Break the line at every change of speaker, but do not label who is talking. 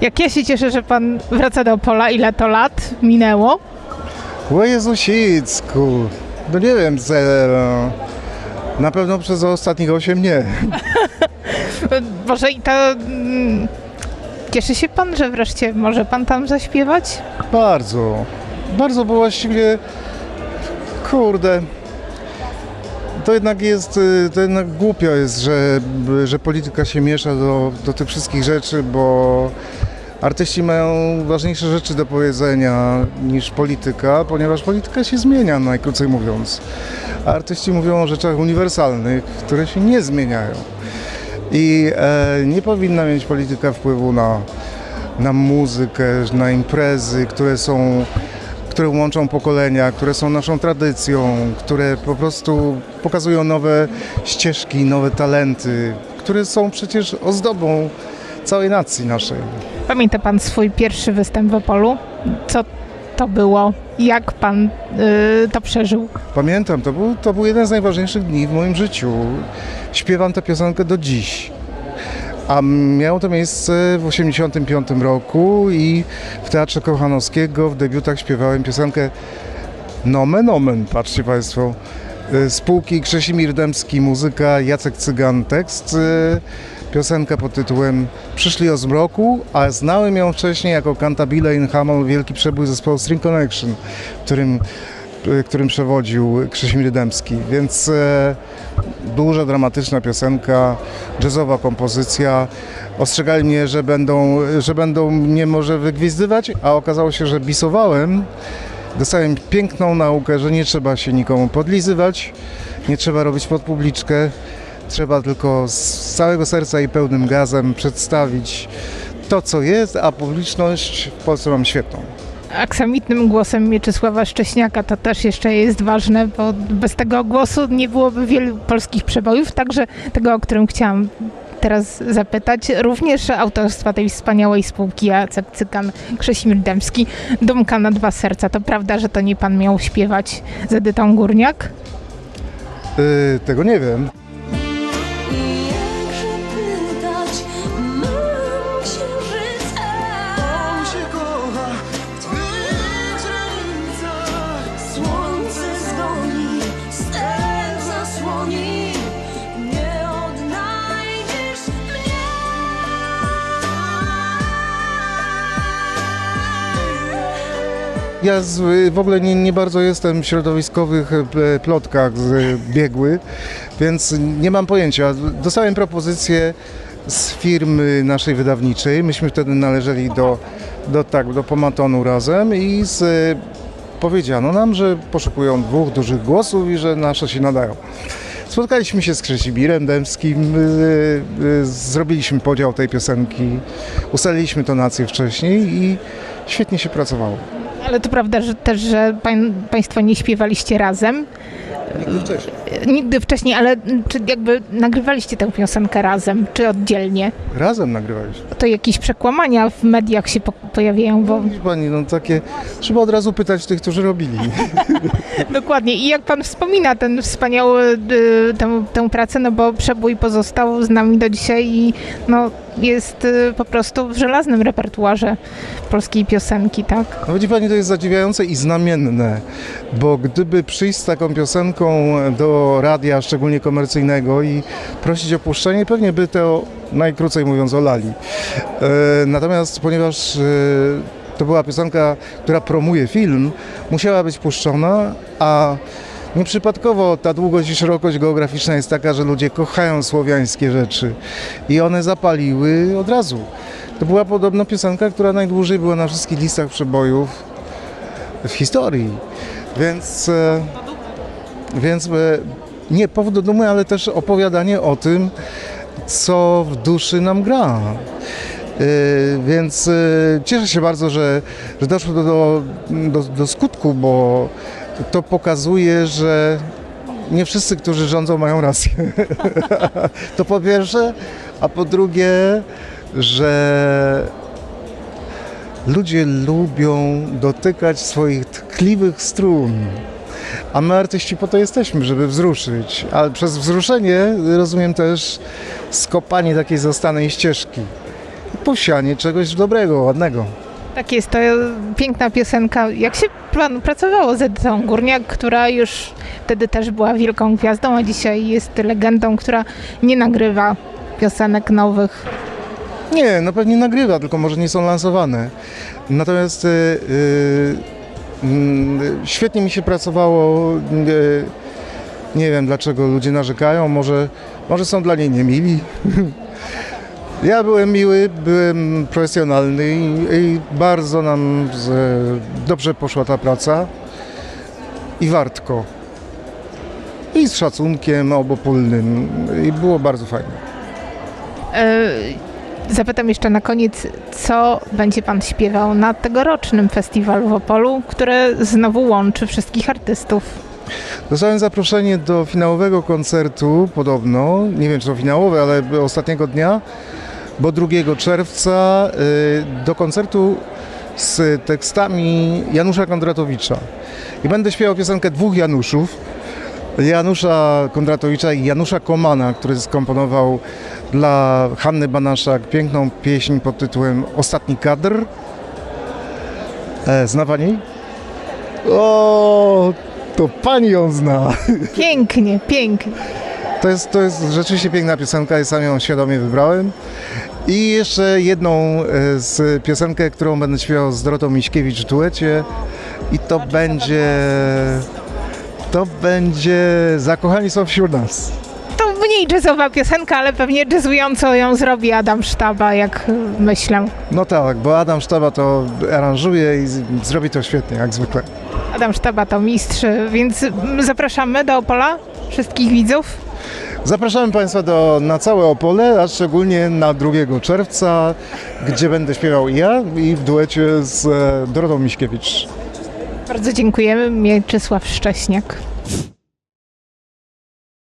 Jak ja się cieszę, że pan wraca do Opola, ile to lat minęło?
O Jezusicku, no nie wiem, ze, na pewno przez ostatnich 8 nie.
Może i to... mm, Cieszy się pan, że wreszcie może pan tam zaśpiewać?
Bardzo, bardzo, bo właściwie, kurde, to jednak jest, y, to jednak głupio jest, że, że polityka się miesza do, do tych wszystkich rzeczy, bo artyści mają ważniejsze rzeczy do powiedzenia niż polityka, ponieważ polityka się zmienia, najkrócej mówiąc. A artyści mówią o rzeczach uniwersalnych, które się nie zmieniają. I e, nie powinna mieć polityka wpływu na, na muzykę, na imprezy, które są, które łączą pokolenia, które są naszą tradycją, które po prostu pokazują nowe ścieżki, nowe talenty, które są przecież ozdobą całej nacji naszej.
Pamięta pan swój pierwszy występ w Opolu? Co to było? Jak pan y, to przeżył?
Pamiętam, to był, to był jeden z najważniejszych dni w moim życiu. Śpiewam tę piosenkę do dziś. A miało to miejsce w 1985 roku i w Teatrze Kochanowskiego w debiutach śpiewałem piosenkę Nomen Omen, patrzcie Państwo. Y, Spółki Krzesimir Dębski, muzyka, Jacek Cygan, tekst. y, Piosenka pod tytułem Przyszli o zmroku, a znałem ją wcześniej jako Cantabile in Hamel, wielki przebój zespołu String Connection, którym y, którym przewodził Krzysimir Dębski, więc e, duża, dramatyczna piosenka, jazzowa kompozycja. Ostrzegali mnie, że będą, że będą mnie może wygwizdywać, a okazało się, że bisowałem. Dostałem piękną naukę, że nie trzeba się nikomu podlizywać, nie trzeba robić pod publiczkę, trzeba tylko z całego serca i pełnym gazem przedstawić to, co jest, a publiczność w Polsce mam świetną.
Aksamitnym głosem Mieczysława Szcześniaka to też jeszcze jest ważne, bo bez tego głosu nie byłoby wielu polskich przebojów, także tego, o którym chciałam teraz zapytać, również autorstwa tej wspaniałej spółki Jacek Cykan, Krzesimir Dębski, Dumka na dwa serca. To prawda, że to nie pan miał śpiewać z Edytą Górniak?
Yy, tego nie wiem. Ja z, w ogóle nie, nie bardzo jestem w środowiskowych e, plotkach z, biegły, więc nie mam pojęcia. Dostałem propozycję z firmy naszej wydawniczej. Myśmy wtedy należeli do, do, tak, do Pomatonu razem i z, powiedziano nam, że poszukują dwóch dużych głosów i że nasze się nadają. Spotkaliśmy się z Krzysimirem Dębskim, zrobiliśmy podział tej piosenki, ustaliliśmy tonację wcześniej i świetnie się pracowało.
Ale to prawda że też, że pań, państwo nie śpiewaliście razem,
Nigdy wcześniej.
nigdy wcześniej, ale m, czy jakby nagrywaliście tę piosenkę razem, czy oddzielnie?
Razem nagrywaliśmy.
To jakieś przekłamania w mediach się po, pojawiają, bo
Widzi Pani, no takie, trzeba od razu pytać tych, którzy robili.
Dokładnie. I jak pan wspomina ten wspaniały, y, tę, tę pracę, no bo przebój pozostał z nami do dzisiaj i no, jest y, po prostu w żelaznym repertuarze polskiej piosenki, tak?
No widzi Pani, to jest zadziwiające i znamienne, bo gdyby przyjść z taką piosenką do radia, szczególnie komercyjnego i prosić o puszczenie, pewnie by to najkrócej mówiąc olali. E, natomiast ponieważ e, to była piosenka, która promuje film, musiała być puszczona, a Nieprzypadkowo ta długość i szerokość geograficzna jest taka, że ludzie kochają słowiańskie rzeczy i one zapaliły od razu. To była podobno piosenka, która najdłużej była na wszystkich listach przebojów w historii. Więc, e, więc e, nie powód do dumy, ale też opowiadanie o tym, co w duszy nam gra. E, Więc e, cieszę się bardzo, że, że doszło do, do, do, do skutku, bo to pokazuje, że nie wszyscy, którzy rządzą, mają rację. to po pierwsze, a po drugie, że ludzie lubią dotykać swoich tkliwych strun. A my artyści po to jesteśmy, żeby wzruszyć. Ale przez wzruszenie rozumiem też skopanie takiej zastanej ścieżki. posianie czegoś dobrego, ładnego.
Tak jest, to piękna piosenka. Jak się pan pracowało z Edytą Górniak, która już wtedy też była wielką gwiazdą, a dzisiaj jest legendą, która nie nagrywa piosenek nowych.
Nie, no pewnie nagrywa, tylko może nie są lansowane. Natomiast y, y, mm, świetnie mi się pracowało. y, nie wiem dlaczego ludzie narzekają, może, może są dla niej niemili. Ja byłem miły, byłem profesjonalny i, i bardzo nam z, dobrze poszła ta praca. I wartko. I z szacunkiem obopólnym. I było bardzo fajnie.
E, Zapytam jeszcze na koniec, co będzie pan śpiewał na tegorocznym festiwalu w Opolu, które znowu łączy wszystkich artystów.
Dostałem zaproszenie do finałowego koncertu, podobno, nie wiem czy to finałowe, ale ostatniego dnia, bo 2 czerwca y, do koncertu z tekstami Janusza Kondratowicza. I będę śpiewał piosenkę dwóch Januszów. Janusza Kondratowicza i Janusza Komana, który skomponował dla Hanny Banaszak piękną pieśń pod tytułem Ostatni kadr. E, zna pani? O, to pani ją zna.
Pięknie, pięknie.
To jest, to jest rzeczywiście piękna piosenka i sam ją świadomie wybrałem. I jeszcze jedną e, z piosenkę, którą będę śpiewał z Dorotą Miśkiewicz w duecie. I to będzie... To będzie Zakochani są wśród nas.
To mniej jazzowa piosenka, ale pewnie jazzująco ją zrobi Adam Sztaba, jak myślę.
No tak, bo Adam Sztaba to aranżuje i zrobi to świetnie, jak zwykle.
Adam Sztaba to mistrz, więc zapraszamy do Opola wszystkich widzów.
Zapraszamy Państwa do, na całe Opole, a szczególnie na 2 czerwca, gdzie będę śpiewał ja i w duecie z e, Dorotą Miśkiewicz.
Bardzo dziękujemy. Mieczysław Szcześniak.